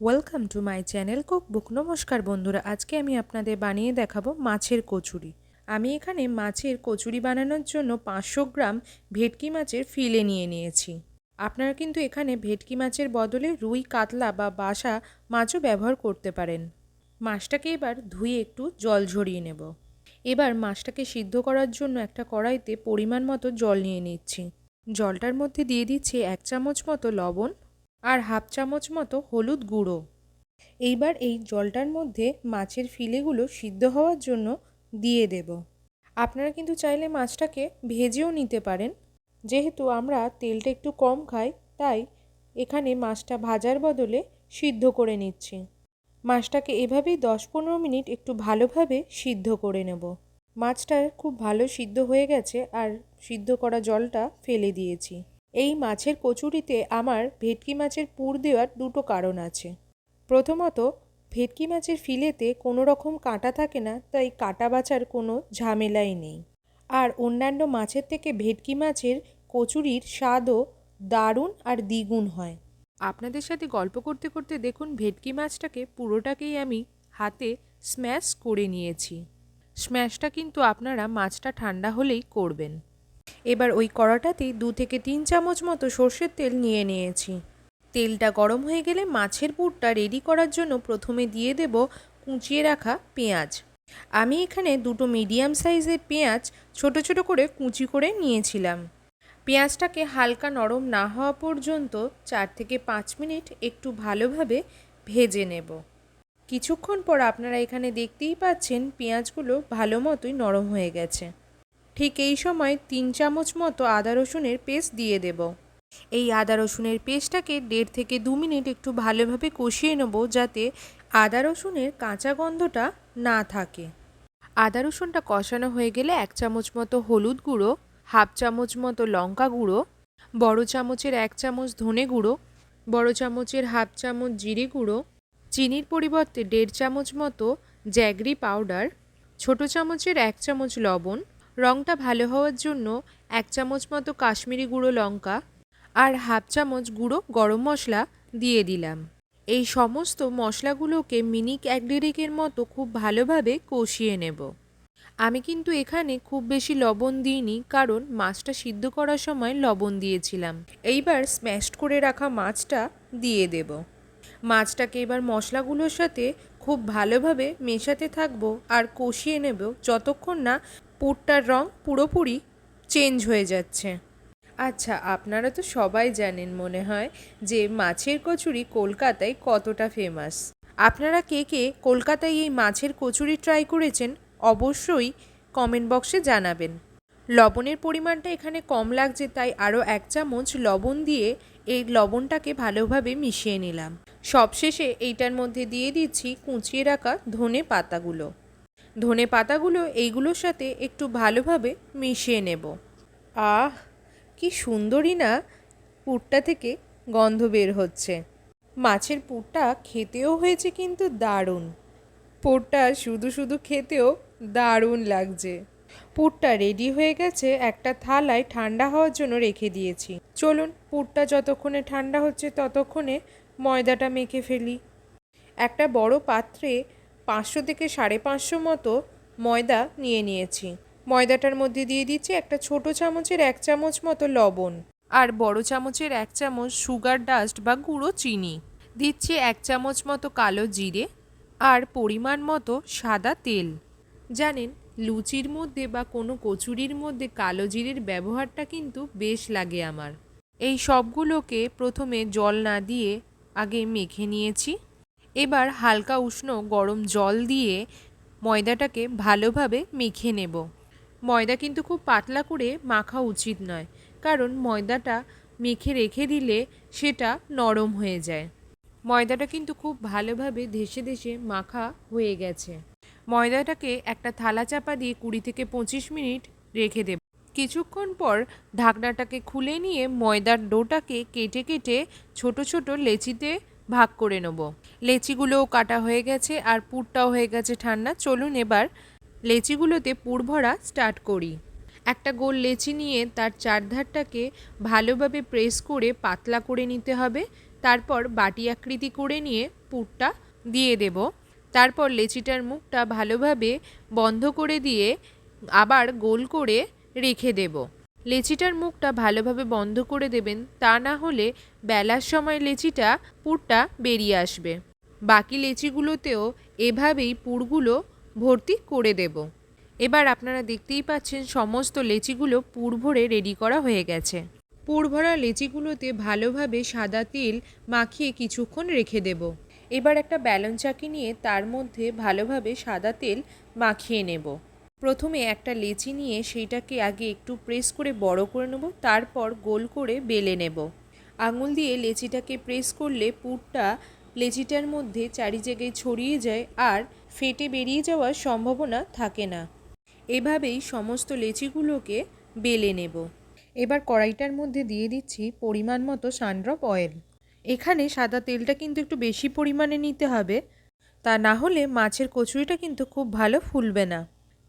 Welcome to my channel cookbook নমস্কার বন্ধুরা, আজকে আমি আপনাদের বানিয়ে দেখাবো মাছের কচুরি। আমি এখানে মাছের কচুরি বানানোর জন্য পাঁচশো গ্রাম ভেটকি মাছের ফিলে নিয়ে নিয়েছি। আপনারা কিন্তু এখানে ভেটকি মাছের বদলে রুই, কাতলা বা বাসা মাছও ব্যবহার করতে পারেন। মাছটাকে এবার ধুয়ে একটু জল ঝরিয়ে নেব। এবার মাছটাকে সিদ্ধ করার জন্য একটা কড়াইতে পরিমাণ মতো জল নিয়ে নিচ্ছি। জলটার মধ্যে দিয়ে দিচ্ছি এক চামচ মতো লবণ আর হাফ চামচ মতো হলুদ গুঁড়ো। এইবার এই জলটার মধ্যে মাছের ফিলেগুলো সিদ্ধ হওয়ার জন্য দিয়ে দেব। আপনারা কিন্তু চাইলে মাছটাকে ভেজেও নিতে পারেন। যেহেতু আমরা তেলটা একটু কম খাই, তাই এখানে মাছটা ভাজার বদলে সিদ্ধ করে নিচ্ছি। মাছটাকে এভাবেই দশ পনেরো মিনিট একটু ভালোভাবে সিদ্ধ করে নেব। মাছটা খুব ভালো সিদ্ধ হয়ে গেছে আর সিদ্ধ করা জলটা ফেলে দিয়েছি। এই মাছের কচুরিতে আমার ভেটকি মাছের পুর দেওয়ার দুটো কারণ আছে। প্রথমত, ভেটকি মাছের ফিলেতে কোনো রকম কাঁটা থাকে না, তাই কাঁটা বাছার কোনো ঝামেলাই নেই। আর অন্যান্য মাছের থেকে ভেটকি মাছের কচুরির স্বাদও দারুণ আর দ্বিগুণ হয়। আপনাদের সাথে গল্প করতে করতে দেখুন ভেটকি মাছটাকে পুরোটাকেই আমি হাতে স্ম্যাশ করে নিয়েছি। স্ম্যাশটা কিন্তু আপনারা মাছটা ঠান্ডা হলেই করবেন। এবার ওই কড়াটাতেই দু থেকে তিন চামচ মতো সর্ষের তেল নিয়ে নিয়েছি। তেলটা গরম হয়ে গেলে মাছের পুরটা রেডি করার জন্য প্রথমে দিয়ে দেব কুঁচিয়ে রাখা পেঁয়াজ। আমি এখানে দুটো মিডিয়াম সাইজের পেঁয়াজ ছোট ছোট করে কুচি করে নিয়েছিলাম। পেঁয়াজটাকে হালকা নরম না হওয়া পর্যন্ত চার থেকে পাঁচ মিনিট একটু ভালোভাবে ভেজে নেব। কিছুক্ষণ পর আপনারা এখানে দেখতেই পাচ্ছেন পেঁয়াজগুলো ভালো মতোই নরম হয়ে গেছে। ঠিক এই সময় তিন চামচ মতো আদা রসুনের পেস্ট দিয়ে দেব। এই আদা রসুনের পেস্টটাকে দেড় থেকে দু মিনিট একটু ভালোভাবে কষিয়ে নেব যাতে আদা রসুনের কাঁচা গন্ধটা না থাকে। আদা রসুনটা কষানো হয়ে গেলে এক চামচ মতো হলুদ গুঁড়ো, হাফ চামচ মতো লঙ্কা গুঁড়ো, বড় চামচের এক চামচ ধনে গুঁড়ো, বড় চামচের হাফ চামচ জিরে গুঁড়ো, চিনির পরিবর্তে দেড় চামচ মতো জ্যাগরি পাউডার, ছোট চামচের এক চামচ লবণ রঙটা ভালো হওয়ার জন্য এক চামচ মতো কাশ্মীরি গুঁড়ো লঙ্কা আর হাফ চামচ গুঁড়ো গরম মশলা দিয়ে দিলাম। এই সমস্ত মশলাগুলোকে মিনিক এক মতো খুব ভালোভাবে কষিয়ে নেব। আমি কিন্তু এখানে খুব বেশি লবণ দিইনি, কারণ মাছটা সিদ্ধ করার সময় লবণ দিয়েছিলাম। এইবার স্ম্যাশড করে রাখা মাছটা দিয়ে দেব। মাছটাকে এবার মশলাগুলোর সাথে খুব ভালোভাবে মেশাতে থাকব আর কষিয়ে নেব যতক্ষণ না পুরটার রং পুরোপুরি চেঞ্জ হয়ে যাচ্ছে। আচ্ছা আপনারা তো সবাই জানেন মনে হয় যে মাছের কচুরি কলকাতায় কতটা ফেমাস আপনারা কে কে কলকাতায় এই মাছের কচুরি ট্রাই করেছেন অবশ্যই কমেন্ট বক্সে জানাবেন। লবণের পরিমাণটা এখানে কম লাগছে, তাই আরও এক চামচ লবণ দিয়ে এই লবণটাকে ভালোভাবে মিশিয়ে নিলাম। সবশেষে এইটার মধ্যে দিয়ে দিচ্ছি কুঁচিয়ে রাখা ধনে পাতাগুলো। ধনে পাতাগুলো এইগুলোর সাথে একটু ভালোভাবে মিশিয়ে নেব। আহ, কি সুন্দরই না পুরটা থেকে গন্ধ বের হচ্ছে। মাছের পুরটা খেতেও হয়েছে কিন্তু দারুণ। পুরটা শুধু শুধু খেতেও দারুণ লাগছে। পুরটা রেডি হয়ে গেছে, একটা থালায় ঠান্ডা হওয়ার জন্য রেখে দিয়েছি। চলুন, পুরটা যতক্ষণে ঠান্ডা হচ্ছে ততক্ষণে ময়দাটা মেখে ফেলি। একটা বড় পাত্রে পাঁচশো থেকে সাড়ে পাঁচশো মতো ময়দা নিয়ে নিয়েছি। ময়দাটার মধ্যে দিয়ে দিচ্ছি একটা ছোট চামচের এক চামচ মতো লবণ আর বড় চামচের এক চামচ সুগার ডাস্ট বা গুঁড়ো চিনি। দিচ্ছি এক চামচ মতো কালো জিরে আর পরিমাণ মতো সাদা তেল। জানেন, লুচির মধ্যে বা কোনো কচুরির মধ্যে কালো জিরের ব্যবহারটা কিন্তু বেশ লাগে আমার। এই সবগুলোকে প্রথমে জল না দিয়ে আগে মেখে নিয়েছি। এবার হালকা উষ্ণ গরম জল দিয়ে ময়দাটাকে ভালোভাবে মেখে নেব। ময়দা কিন্তু খুব পাতলা করে মাখা উচিত নয়, কারণ ময়দাটা মেখে রেখে দিলে সেটা নরম হয়ে যায়। ময়দাটা কিন্তু খুব ভালোভাবে ধেসে ধেসে মাখা হয়ে গেছে। ময়দাটাকে একটা থালা চাপা দিয়ে কুড়ি থেকে পঁচিশ মিনিট রেখে দেব। কিছুক্ষণ পর ঢাকনাটাকে খুলে নিয়ে ময়দার ডোটাকে কেটে কেটে ছোট ছোট লেচিতে ভাগ করে নেব। লেচিগুলোও কাটা হয়ে গেছে আর পুরটাও হয়ে গেছে ঠান্ডা। চলুন এবার লেচিগুলোতে পুর ভরা স্টার্ট করি। একটা গোল লেচি নিয়ে তার চারধারটাকে ভালোভাবে প্রেস করে পাতলা করে নিতে হবে। তারপর বাটি আকৃতি করে নিয়ে পুরটা দিয়ে দেব। তারপর লেচিটার মুখটা ভালোভাবে বন্ধ করে দিয়ে আবার গোল করে রেখে দেব। লেচিটার মুখটা ভালোভাবে বন্ধ করে দেবেন, তা না হলে বেলার সময় লেচিটা, পুরটা বেরিয়ে আসবে। বাকি লেচিগুলোতেও এভাবেই পুরগুলো ভর্তি করে দেব। এবার আপনারা দেখতেই পাচ্ছেন সমস্ত লেচিগুলো পুর ভরে রেডি করা হয়ে গেছে। পুর ভরা লেচিগুলোতে ভালোভাবে সাদা তেল মাখিয়ে কিছুক্ষণ রেখে দেব। এবার একটা ব্যালন চাকি নিয়ে তার মধ্যে ভালোভাবে সাদা তেল মাখিয়ে নেব। প্রথমে একটা লেচি নিয়ে সেইটাকে আগে একটু প্রেস করে বড় করে নেব, তারপর গোল করে বেলে নেব। আঙুল দিয়ে লেচিটাকে প্রেস করলে পুরটা লেচিটার মধ্যে চারি জায়গায় ছড়িয়ে যায় আর ফেটে বেরিয়ে যাওয়ার সম্ভাবনা থাকে না। এভাবেই সমস্ত লেচিগুলোকে বেলে নেব। এবার কড়াইটার মধ্যে দিয়ে দিচ্ছি পরিমাণ মতো সানড্রপ অয়েল। এখানে সাদা তেলটা কিন্তু একটু বেশি পরিমাণে নিতে হবে। তা না হলে মাছের কচুরিটা কিন্তু খুব ভালো ফুলবে না।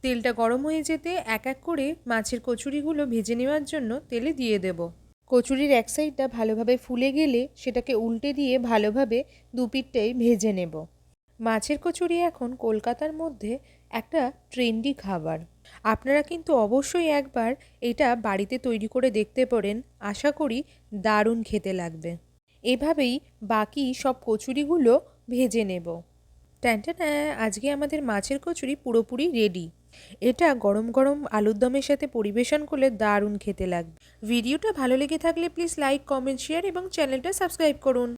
তেলটা গরম হয়ে যেতে এক এক করে মাছের কচুরিগুলো ভেজে নেওয়ার জন্য তেলে দিয়ে দেব। কচুরির এক সাইডটা ভালোভাবে ফুলে গেলে সেটাকে উল্টে দিয়ে ভালোভাবে দুপিঠটাই ভেজে নেব। মাছের কচুরি এখন কলকাতার মধ্যে একটা ট্রেন্ডি খাবার। আপনারা কিন্তু অবশ্যই একবার এটা বাড়িতে তৈরি করে দেখতে পারেন। আশা করি দারুণ খেতে লাগবে। এভাবেই বাকি সব কচুরিগুলো ভেজে নেব। ট্যান্টানা আজকে আমাদের মাছের কচুরি পুরোপুরি রেডি। এটা গরম গরম আলুর দমের সাথে পরিবেশন করলে দারুণ খেতে লাগবে। ভিডিওটা ভালো লেগে থাকলে প্লিজ লাইক কমেন্ট শেয়ার এবং চ্যানেলটা সাবস্ক্রাইব করুন।